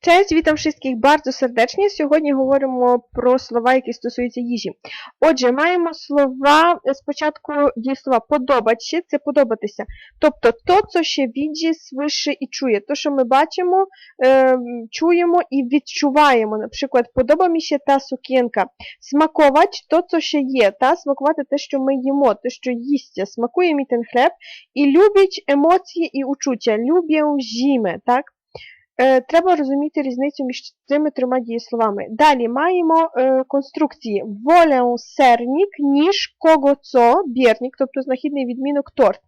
Cześć, witam wszystkich bardzo serdecznie. Сьогодні говоримо про слова, які стосуються їжі. Отже, маємо слова спочатку дієслова подобатися, це подобатися. Тобто то, що ще віді, свише і чує. То, що ми бачимо, е, чуємо і відчуваємо. Наприклад, подоба мені ще та сукінка. Смакувач то, що ще є, та смакувати те, що ми їмо, те, що їсться. Смакує мій хліб і любить емоції і учуття. Люблю зіме, так? Е, треба розуміти різницю між цими трьома дієсловами. Далі маємо е, конструкції волеу сернік, ніж кого-цо, бірнік, тобто знахідний відмінок торт.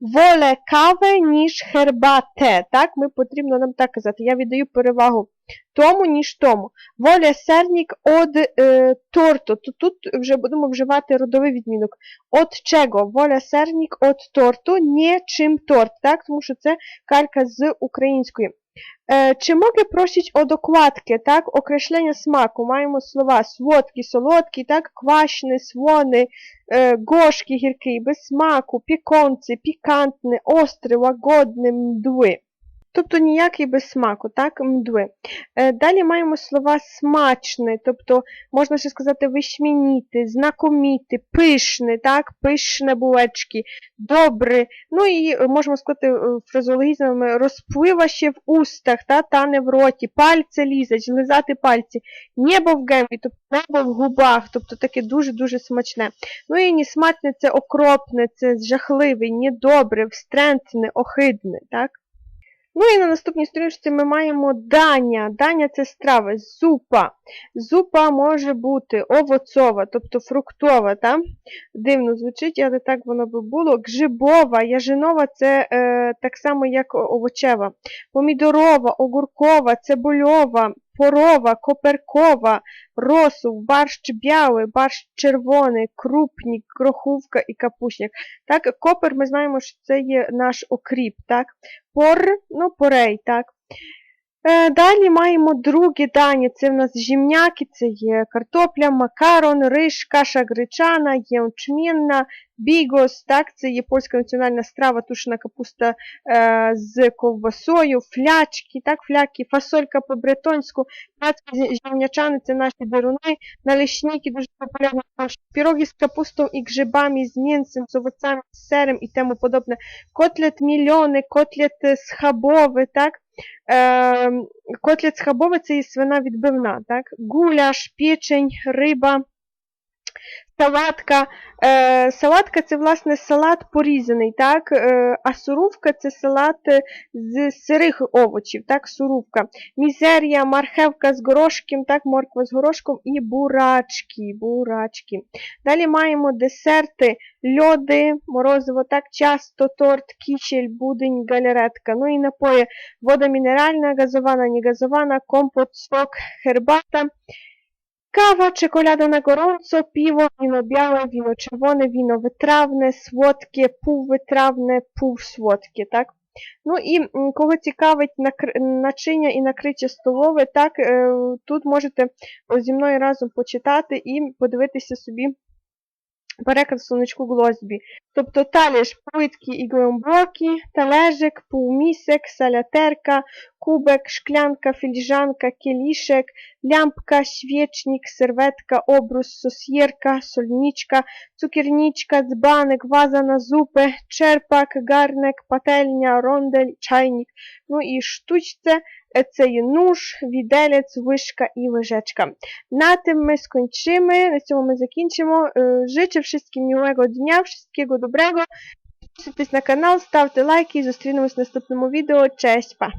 Воле каве, ніж хербате. Так, ми потрібно нам так казати. Я віддаю перевагу тому, ніж тому. Воля сернік од е, торту. То тут вже будемо вживати родовий відмінок. От чого? Воля сернік от торту, не чим торт. Так, тому що це калька з української. Е, Чи mogę prosić o dokładkę, tak? Określenie smaku. Маємо слова słodki, солодкий, так? Квашний, słony, е, gorzki, гіркий, без смаку, піконций, пікантний, острий, лагодний, мдви. Тобто ніякий без смаку, так? Мдви. Е, Далі маємо слова смачний, тобто можна ще сказати вишмініти, знакоміти, пишний, так? Пишне булечки, добре. Ну і е, можемо сказати е, фразеологізмами розпливає ще в устах, та, тане в роті, пальці лізать, лизати пальці, небо в гембі, тобто небо в губах, тобто таке дуже-дуже смачне. Ну і несмачне це окропне, це жахливе, недобре, встрентне, охидне, так? Ну і на наступній сторінці ми маємо дання. Дання це страви, зупа. Зупа може бути овоцова, тобто фруктова. Та? Дивно звучить, але так воно би було. Гжибова, яжинова це е, так само, як овочева. Помідорова, огуркова, цибульова, порова, коперкова, росу, барщ білий, барщ червоний, крупнік, крохувка і капушняк. Так, Копер ми знаємо, що це є наш окріп. так? Пор, ну, порей, так? Е, Далі маємо другі дані. Це в нас жімняки, це є картопля, макарон, риш, каша гречана, ячмінна, бігос, так, це є польська національна страва, тушена капуста е, з ковбасою, флячки, так, фляки, фасолька по-бретонську, пляцки жімнячани, це наші деруни, налішники, дуже популярні наші піроги з капустою і грибами, з м'ясом, з овоцями, з сером і тому подобне. Котлет мільйони, котлет схабовий, так, Е, котлет схабовий це і свина відбивна, так? Гуляш, печень, риба, салатка. Е, салатка це, власне, салат порізаний, так? Е, а сурувка це салат з сирих овочів, так? Сурувка. Мізерія, мархевка з горошком, так? Морква з горошком і бурачки. бурачки. Далі маємо десерти, льоди, морозиво, так? Часто, торт, кішель, будень, галеретка. Ну і напої. Вода мінеральна, газована, не газована, компот, сок, herbata. Czekolada na gorąco, piwo, wino białe, wino czerwone, wino wytrawne, słodkie, półwytrawne, półsłodkie, так? Ну кого цікавить начиння і накриття столове, так, е, тут можете зі мною разом почитати і подивитися собі переклад сонечку Глозбі. Тобто таліж плиткий і глибокий, талежик, півмісек, салятерка, кубик, шклянка, філіжанка, келішек, лямпка, свічник, серветка, обрус, сосєрка, сольничка, цукерничка, дзбаник, ваза на зупи, черпак, гарник, пательня, рондель, чайник. Ну і штучце це є нож, віделець, вишка і вижечка. Na tym my skończymy, na цьому ми закінчимо. Życzę wszystkim miłego dnia, wszystkiego dobrego. Підписуйтесь на канал, ставте лайки і зустрінемось в наступному відео. Честь, па!